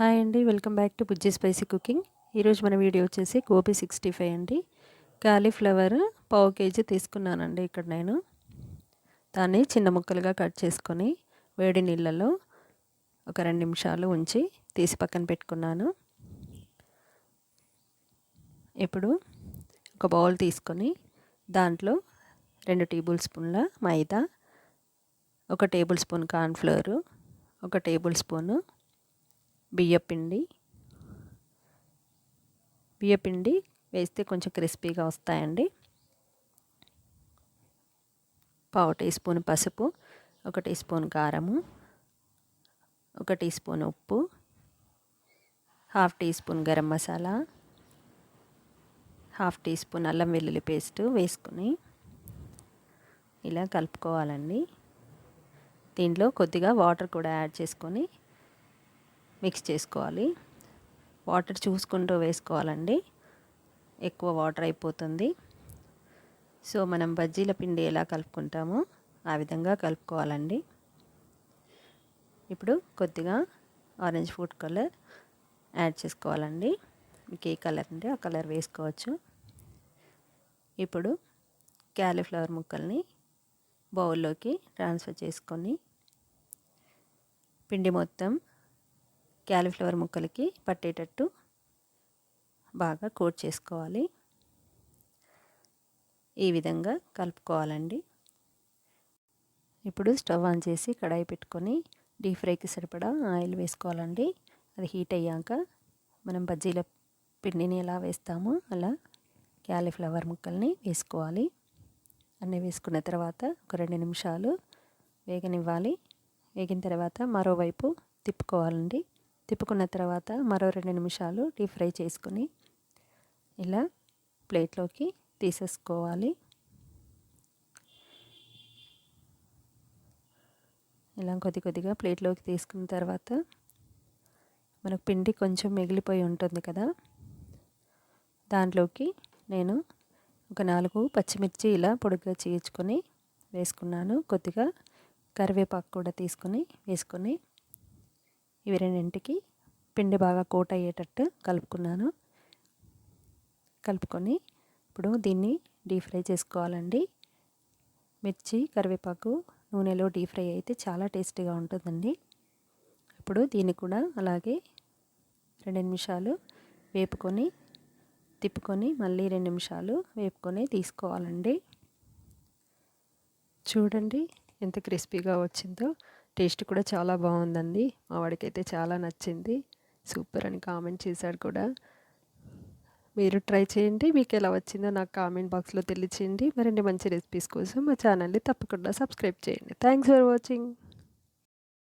Hi అండి welcome back to Bujji spicy cooking. ఈరోజు మన వీడియో వచ్చేసి గోబీ సిక్స్టీ ఫైవ్ అండి. కాలీఫ్లవర్ పావు కేజీ తీసుకున్నానండి ఇక్కడ నేను. దాన్ని చిన్న ముక్కలుగా కట్ చేసుకొని వేడి నీళ్ళలో ఒక రెండు నిమిషాలు ఉంచి తీసి పక్కన పెట్టుకున్నాను. ఇప్పుడు ఒక బౌల్ తీసుకొని దాంట్లో రెండు టేబుల్ స్పూన్ల మైదా ఒక టేబుల్ స్పూన్ కార్న్ఫ్లవరు ఒక టేబుల్ స్పూను బియ్యపిండి బియ్యపిండి వేస్తే కొంచెం క్రిస్పీగా వస్తాయండి. పావు టీ స్పూన్ పసుపు ఒక టీ స్పూన్ కారము ఒక టీ స్పూన్ ఉప్పు half teaspoon garam masala half teaspoon అల్లం వెల్లుల్లి పేస్ట్ వేసుకుని ఇలా కలుపుకోవాలండి. దీంట్లో కొద్దిగా వాటర్ కూడా యాడ్ చేసుకొని మిక్స్ చేసుకోవాలి. వాటర్ చూసుకుంటూ వేసుకోవాలండి. ఎక్కువ వాటర్ అయిపోతుంది. సో మనం బజ్జీల పిండి ఎలా కలుపుకుంటామో ఆ విధంగా కలుపుకోవాలండి. ఇప్పుడు కొద్దిగా ఆరెంజ్ ఫుడ్ కలర్ యాడ్ చేసుకోవాలండి. మీకు ఏ కలర్ అంటే ఆ కలర్ వేసుకోవచ్చు. ఇప్పుడు క్యాలీఫ్లవర్ ముక్కల్ని బౌల్లోకి ట్రాన్స్ఫర్ చేసుకొని పిండి మొత్తం క్యాలీఫ్లవర్ ముక్కలకి పట్టేటట్టు బాగా కోట్ చేసుకోవాలి. ఈ విధంగా కలుపుకోవాలండి. ఇప్పుడు స్టవ్ ఆన్ చేసి కడాయి పెట్టుకొని డీప్ ఫ్రైకి సరిపడా ఆయిల్ వేసుకోవాలండి. అది హీట్ అయ్యాక మనం బజ్జీల పిండిని ఎలా వేస్తామో అలా క్యాలీఫ్లవర్ ముక్కల్ని వేసుకోవాలి. అన్నీ వేసుకున్న తర్వాత ఒక రెండు నిమిషాలు వేగనివ్వాలి. వేగిన తర్వాత మరోవైపు తిప్పుకోవాలండి. తిప్పుకున్న తర్వాత మరో రెండు నిమిషాలు డీప్ ఫ్రై చేసుకొని ఇలా ప్లేట్లోకి తీసేసుకోవాలి. ఇలా కొద్ది కొద్దిగా ప్లేట్లోకి తీసుకున్న తర్వాత మనకు పిండి కొంచెం మిగిలిపోయి ఉంటుంది కదా దాంట్లోకి నేను ఒక నాలుగు పచ్చిమిర్చి ఇలా పొడుగ్గా చీల్చుకొని వేసుకున్నాను. కొద్దిగా కరివేపాకు కూడా తీసుకొని వేసుకొని ఇవి రెండింటికి పిండి బాగా కోట్ అయ్యేటట్టు కలుపుకున్నాను. కలుపుకొని ఇప్పుడు దీన్ని డీప్ ఫ్రై చేసుకోవాలండి. మిర్చి కరివేపాకు నూనెలో డీప్ ఫ్రై అయితే చాలా టేస్టీగా ఉంటుందండి. ఇప్పుడు దీన్ని కూడా అలాగే రెండు నిమిషాలు వేపుకొని తిప్పుకొని మళ్ళీ రెండు నిమిషాలు వేపుకొని తీసుకోవాలండి. చూడండి ఎంత క్రిస్పీగా వచ్చిందో. టేస్ట్ కూడా చాలా బాగుందండి. మా వాడికైతే చాలా నచ్చింది. సూపర్ అని కామెంట్ చేశాడు కూడా. మీరు ట్రై చేయండి. మీకు ఎలా వచ్చిందో నాకు కామెంట్ బాక్స్లో తెలియచేయండి. మరిన్ని మంచి రెసిపీస్ కోసం మా ఛానల్ని తప్పకుండా సబ్స్క్రైబ్ చేయండి. Thanks for watching.